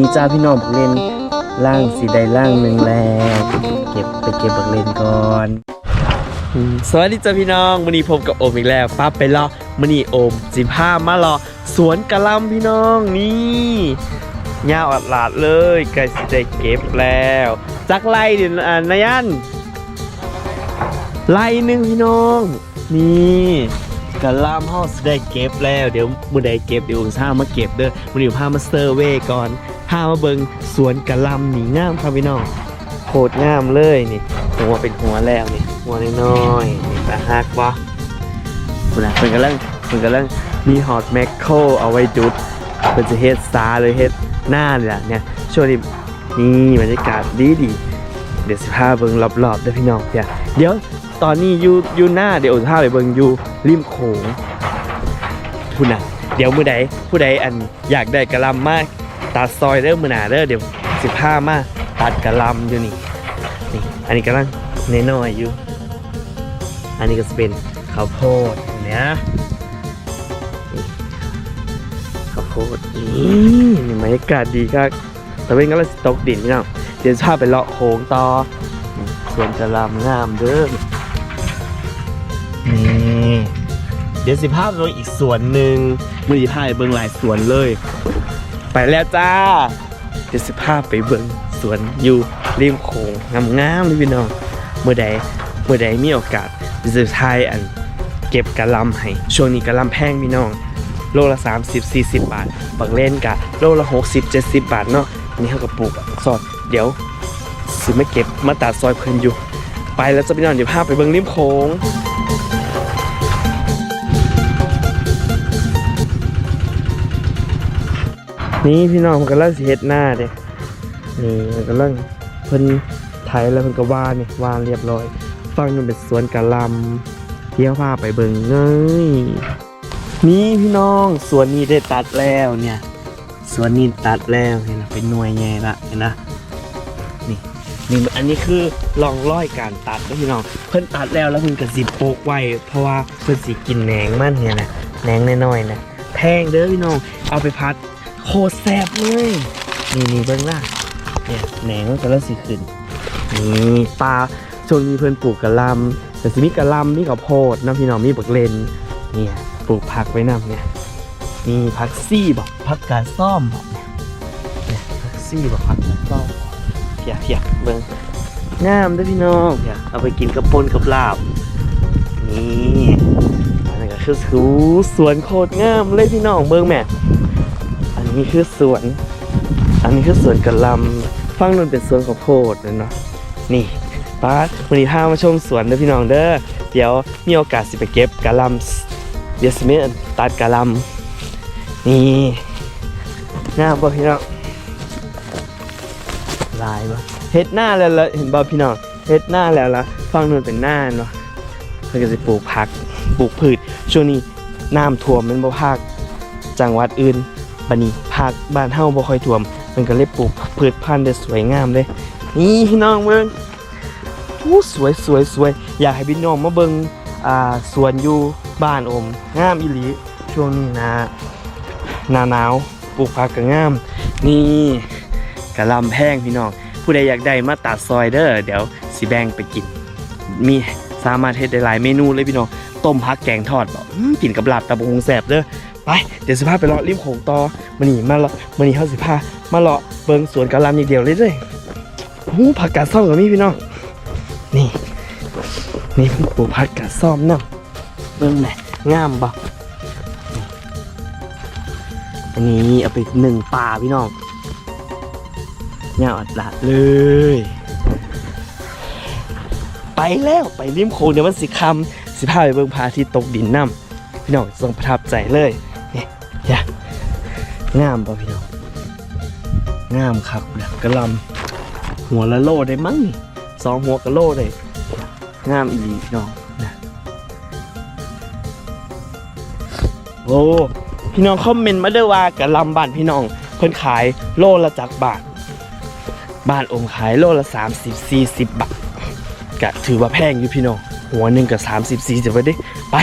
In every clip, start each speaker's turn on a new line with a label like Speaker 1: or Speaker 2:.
Speaker 1: นี่จ้าพี่น้องบักเลนล่างสีใดล่างหนึ่งแล้วเก็บไปเก็บบักเลนก่อนสวัสดีจ้าพี่น้องวันนี้พบกับโอมอีกแล้วป้าไปรอมันนี่โอมสิผ้ามารอสวนกะลำพี่น้องนี่ยาอัดหลาดเลยใกล้สิได้เก็บแล้วจักไล่ดิอ่านายันไล่หนึ่งพี่น้องนี่กะลำเฮาสิได้เก็บแล้ว เดี๋ยวมือใดเก็บเดี๋ยวผมพามาเก็บเด้อมื้อนี้ผมพามาเซอร์เวก่อน พามาเบิงสวนกะลำหนี่งามครับพี่น้องโคตรงามเลยนี่หัวเป็นหัวแล้วนี่หัวน้อยๆนี่ตาฮักบ่คุณน่ะเพิ่นกำลังเพิ่นกำลังมีฮอตแมคโครเอาไว้จุดเพิ่นจะเฮ็ดซาเลยเฮ็ดหน้าเนี่ยเนี่ยช่วงนี้นี่บรรยากาศดีดีเดี๋ยวสิพาเบิ่งรอบๆเด้อพี่น้องเดี๋ยวเดี๋ยวตอนนี้อยู่อยู่หน้าเดี๋ยวสิพาไปเบิ่งอยู่ริมโขงคุณน่ะเดี๋ยวมื้อใดผู้ใดอันอยากได้กะลำมาก ตัดซอยเด้อมือหนาเด้อเดี๋ยวสิพามาตัดกระลำอยู่นี่นี่อันนี้กำลังเน้อยอยู่ อันนี้ก็จะเป็นข้าวโพดเนี่ยข้าวโพดนี่นี่บรรยากาศดีครับแต่เป็นก็เลยตกดินพี่น้องเดี๋ยวชาไปเลาะโค้งต่อนี่สวนกระลำงามเด้อนี่เดี๋ยวสิภาพลงอีกส่วนหนึ่งมือสิภาพเบิ่งหลายสวนเลย ไปแล้วจ้าเดี๋ยวสิภาไปเบิ่งสวนอยู่ริมโขงงามๆเลยพี่น้องเมื่อใดเมื่อใดมีโอกาสจะทายอันเก็บกะลำให้ช่วงนี้กะลำแพงพี่น้องโลละ 30 40 บาทบักเล่นกะโลละ 60 70 บาทเนาะอันนี้เขาก็ปลูกอะซอยเดี๋ยวสิมาเก็บมาตัดซอยเพิ่นอยู่ ไปแล้วจะพี่น้องเดี๋ยวพาไปเบิ่งริมโขง นี่พี่น้องมันกำลังเฮ็ดหน้าเด้นี่มันกำลังเพิ่นไถแล้วเพิ่นก็วานนี่วานเรียบร้อย ฟังนู่นเป็นสวนกะลำเที่ยวพาไปเบิ่งเงยนี่พี่น้องสวนนี้ได้ตัดแล้วเนี่ยสวนนี้ตัดแล้วเห็นไหมเป็นหน่วยใหญ่ละเห็นนะนี่นี่อันนี้คือลองร้อยการตัดนะพี่น้องเพิ่นตัดแล้วแล้วเพิ่นกระสิบโปกไว้เพราะว่าเพิ่นสิกินแหนงมันเนี่ยนะแหนงน้อยๆนะแพงเด้อพี่น้องเอาไปพัด โคตรแซ่บเลย นี่นี่เบิ่งล่ะเนี่ยแหนงมันก็เริ่มสิขึ้นนี่ปลาช่วงนี้เพื่อนปลูกกะลำแต่สิมีกะลำมีข้าวโพดน้ำพี่น้องมีบักเลนเนี่ยปลูกผักไว้นำเนี่ยมีผักซี่บอกผักกาดซ่อมบอกเนี่ยเนี่ยผักซี่บอกผักกาดซ่อมเพียเพียเบิ่งงามด้วยพี่น้องเพียเอาไปกินกับปนกับลาบนี่อันนี้ก็คือสวนโคตรงามเลยพี่น้องเบิ่งแม่ นนี้คือสวน อันนี้คือสวนกะลำฟังนู่นเป็นสวนข้าวโพดนั่นเนาะนี่ป้าวันนี้พามาชมสวนเด้อพี่น้องเด้อเดี๋ยวมีโอกาสสิไปเก็บกะลำเดี๋ยวสิเมนตัดกะลำนี่งามบ่พี่น้องลายบ่เฮ็ดหน้าแล้วละเห็นบ่พี่น้องเฮ็ดหน้าแล้วละฟังนู่นเป็นหน้าเนาะเพิ่นก็สิปลูกผักปลูกพืชช่วงนี้น้ำท่วมแมันบ่ภาคจังหวัดอื่น บัดนี้ภาคบ้านเฮาบ่ค่อยท่วมเพิ่นก็เลยปลูกพืชพันธุ์ได้สวยงามเลย นี่พี่น้องเบิ่งอู้สวยสวยสวยอยากให้พี่น้องมาเบิงอ่าสวนอยู่บ้านอมงามอีหลีช่วงนี้นะหนาหนาวปลูกผักก็งาม นี่กระลำแพงพี่น้องผู้ใดอยากได้มาตัดซอยเด้อเดี๋ยวสิแบ่งไปกิน มีสามารถเฮ็ดได้หลายเมนูเลยพี่น้องต้มผักแกงทอดบอกกินกับลาบตะบงแสบเด้อ ไปเดี๋ยวสิพาไปเลาะริมโขงต่อมื้อนี้มาเลาะมื้อนี้เฮาสิพามาเลาะเบิ่งสวนกะหล่ำอย่างเดียวเลยเด้หูผักกาดซ่อมก็มีพี่น้องนี่ นี่เพิ่งปลูกพักกะซ่อมน้ำเบิ่งแหละงามบ่อันนี้เอาไปหนึ่งป่าพี่น้องเงาอัดลาดเลย ไปแล้วไปริมโขงเดี๋ยวมันสิคำสิพาไปเบิ่งพระอาทิตย์ตกดินน้ำพี่น้องทรงประทับใจเลย งามป่ะพี่น้องงามครับเนี่ยกระลำหัวละโลได้มั้งนี่สองหัวกะโลกเลยงามอีหลีพี่น้องนะโอ้พี่น้องคอมเมนต์มาเด้อว่ากะลำบ้านพี่น้อง เพิ่นขายโลละจักบาทบ้านองค์ขายโลละ 30 40 บาทกะถือว่าแพงอยู่พี่น้องหัวหนึ่งกับ30 40ไปดิไป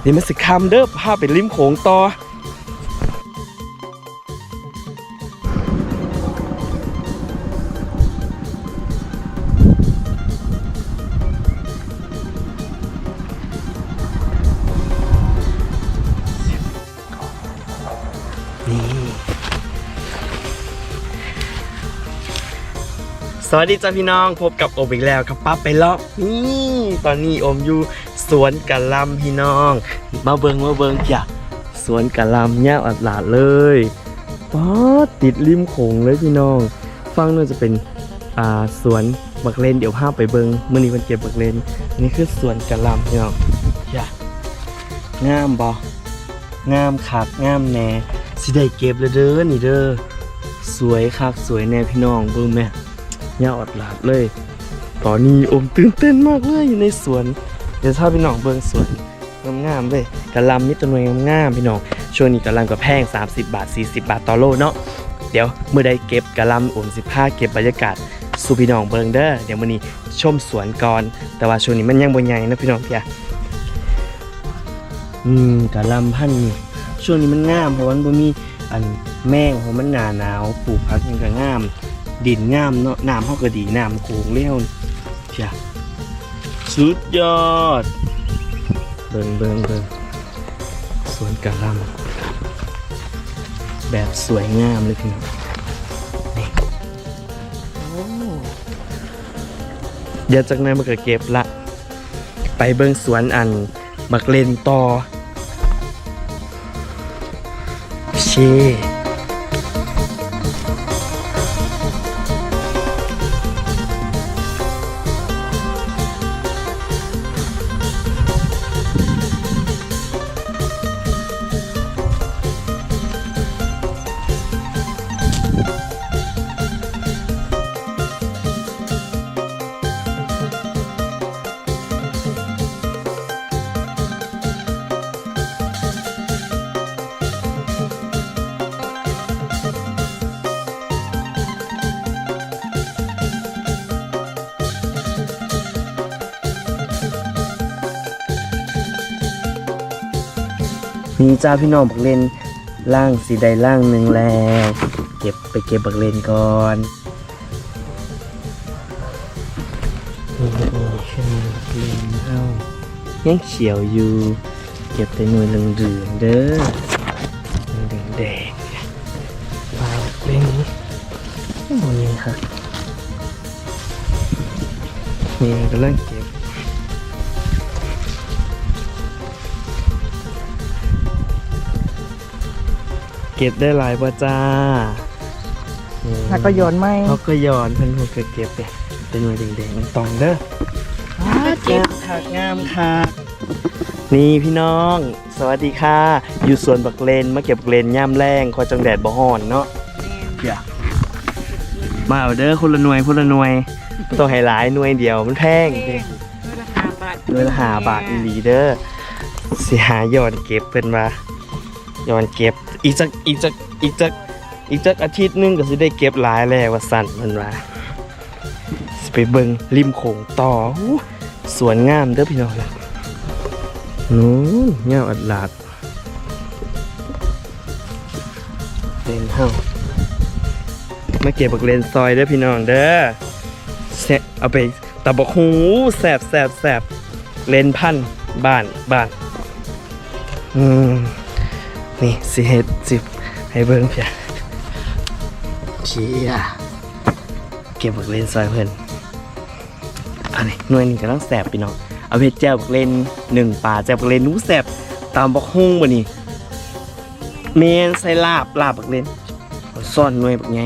Speaker 1: เดี๋ยวมาสิคำเด้อพาไปริมโขงต่อ วัสดีจ้าพี่น้องพบกับโอมอีกแล้วครับปั๊บไปเลาะนี่ตอนนี้โอมอยู่สวนกะลำพี่น้อง มาเบิงมาเบิงจ้ะสวนกะลำเงี้ยอัดหลาดเลยป๊อดติดริมโขงเลยพี่น้อง ฟังน่าจะเป็นอ่าสวนบักเลนเดี๋ยวพาพไปเบิงเมื่อนี้มันเก็บบักเลนนนี้คือสวนกะลำพี่น้องจ้ะงามบองามคักงามแน่สิได้เก็บเลยเด้อนี่เด้อสวยคักสวยแน่พี่น้องเบิ่งแม่ ย่าอดหลาดเลย ตอนนี้อมตื่นเต้นมากเลยอยู่ในสวน เดี๋ยวถ้าพี่น้องเบิ่งสวนงามๆเลยกะลำมิตรหน่วยงามๆพี่น้องช่วงนี้กะลำก็แพง 30 บาท 40 บาทต่อโลเนาะเดี๋ยวเมื่อใดเก็บกะลำอมสิผ้าเก็บบรรยากาศสู่พี่น้องเบิ่งเด้อเดี๋ยวมื้อนี้ชมสวนก่อน แต่ว่าช่วงนี้มันยังบ่ใหญ่นะพี่น้องเพี่อะอืมกะลำพันธุ์นี่ช่วงนี้มันงามเพราะว่ามันบ่มีอันแมงเพราะมันหนาหนาวปลูกผักยังก็งาม ดินงามเนาะน้ำเขาก็ดีน้ำโขงเลี้ยวจ้ะสุดยอด เบิงเบิงเบิงสวนกะลำแบบสวยงามเลยพี่น้องนี่โอ้เดี๋ยวจากนั้นมันก็เก็บละ ไปเบิ้งสวนอันบักเลนต่อเช่ มีจ้าพี่น้องบักเลนล่างสีใดล่างหนึ่งแล้วเก็บไปเก็บบักเลนก่อนนี่นี่ขึ้นบักเลนเอ้ายังเขียวอยู่ เก็บแต่หน่วยเหลืองๆเด้อเหลืองแดงปลาบักเลนโอ้ยค่ะนี่กำลังเก็บ เก็บได้หลายป่ะจ้า
Speaker 2: แล้วก็โยนไม่
Speaker 1: เขาก็ย้อนเพิ่นเพิ่นก็เก็บเนี่ยเป็นหน่วยแดงๆตองเด้อ
Speaker 2: เก็บ
Speaker 1: ผักงามค่ะ นี่พี่น้อง สวัสดีค่ะ อยู่สวนบักเลนมาเก็บบักเลนย่ามแรงคอยจังแดดบ่ฮ้อนเนาะอย่ามาเอาเด้อคนละหน่วยคนละหน่วยบ่ต้องให้หลายหน่วยเดียวมันแพงเด้
Speaker 2: ราคาบาท
Speaker 1: หน่วยละห้าบาทอีหลีเด้อสิหาย้อนเก็บเพิ่นว่าย้อนเก็บ อีกจักอีกจักอีกจักอีกจักอาทิตย์หนึงก็สิได้เก็บหลายแล้วว่าสั่นเพิ่นว่าสิไปเบิ่งริมโขงต่อสวนงามเด้อพี่น้องนู้นเงาอัดหลาดเลนเฮามาเก็บบักเลนซอยเด้อพี่น้องเด้อแซะเอาไปตะบกหูแสบแสบแสบเลนพันบ้านบ้านอืม นี่สิเฮ็ดสิให้เบิ่งเพียเชียเก็บบักเลนซอยเพิ่นอันนี้หน่วยนี้ก็ต้องแสบพี่น้องเอาไปเฮ็ดแจ่วบักเลนหนึ่งป่าแจ่วบักเลนหนูแสบตามบักฮุ้งบ่นี่เมนใส่ลาบลาบบักเลนเอาซ่อนหน่วยบักไง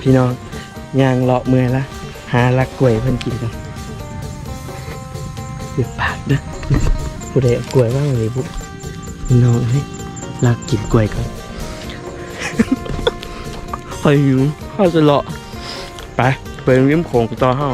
Speaker 1: พี่น้องย่างเลาะเมื่อยละหาลักกล้วยเพิ่นกินกันเดือดปากเด้อผู้ใดกล้วยบ้างเลยบุพี่น้องให้ลักกินกล้วยก่อนคอยหิวข้าวจะเลาะไปไปริมโขงต่อห้า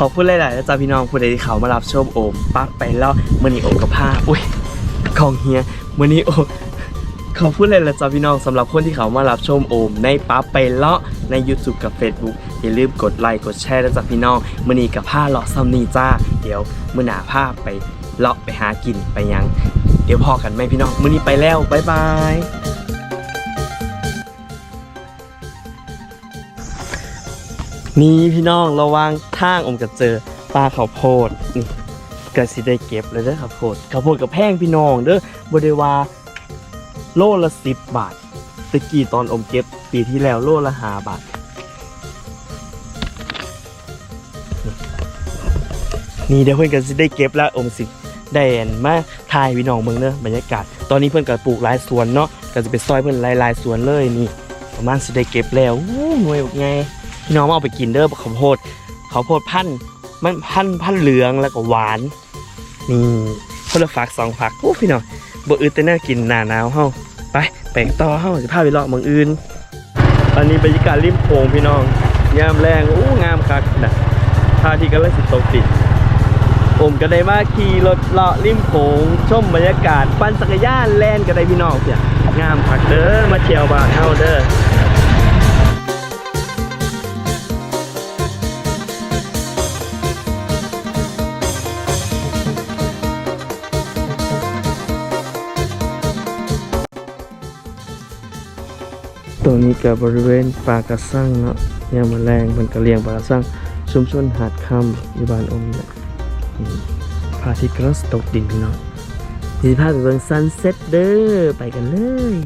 Speaker 1: ขอบคุณหลายๆนะจ๊ะพี่น้องผู้ใดที่เขามารับชมโอมปั๊บไปแล้วมือนีโอมกับผ้าอุ้ยของเฮียมือนีโอมขอบคุณเลยละจ้ะพี่น้องสำหรับคนที่เขามารับชมโอม ในปั๊บไปเลาะใน YouTube กับ Facebook อย่าลืมกดไลค์กดแชร์นะจ๊ะพี่น้องมือนีกับผ้าเลาะซัมนีจ้า เดี๋ยวมือหนาผ้าไปเลาะไปหากินไปยัง เดี๋ยวพอกันไหมพี่น้องมือนีไปแล้วบ๊ายบาย นี่พี่น้องระวังทางอมกับเจอปลาข้าวโพดนี่ก็สิได้เก็บเลยเด้อข้าวโพดข้าวโพดกับแพงพี่น้องเด้อบไดว่าโลละสิบบาทตะกี้ตอนอมเก็บปีที่แล้วโลละห้าบาทนี่เดี๋ยวเพื่อนก็สิได้เก็บแล้วอมสิได้นมาถ่ายพี่น้องเมืองเนอะบรรยากาศ ตอนนี้เพื่อนก็ปลูกหลายสวนเนาะก็จะไปซอยเพื่อนหลายๆสวนเลยนี่ประมาณสิได้เก็บแล้วหน่วยบอกไง พี่น้องเอาไปกินเด้อข้าวโพดข้าวโพดพันธ์มันพันธ์พันธ์เหลืองแล้วก็หวานนี่คนละฝักสองฝักโอ้พี่น้องบ่อื่นแต่น่ากินหนาหนาวเฮาไปแปลงต่อเฮาจะพาไปเลาะเมืองอื่นตอนนี้บรรยากาศริมโขงพี่น้องยามแรงโอ้งามคักนะพระอาที่กำลังสิตกดินผมก็ได้มาขี่รถเลาะริมโขงชมบรรยากาศปั่นจักรยานแล่นก็ได้พี่น้องเสียงามคักเด้อมาเที่ยวบ้านเฮาเด้อ งนี้กับบริเวณปากระสังเนาะยมแมลงมันกระเลียงปากระสังชุมชนหาดคำอยู่บ้านอมเนี่ยพระอาทิตย์กำลังตกดินพี่น้องที่ภาไปเบิ่งซันเซ็ตเด้อไปกันเลย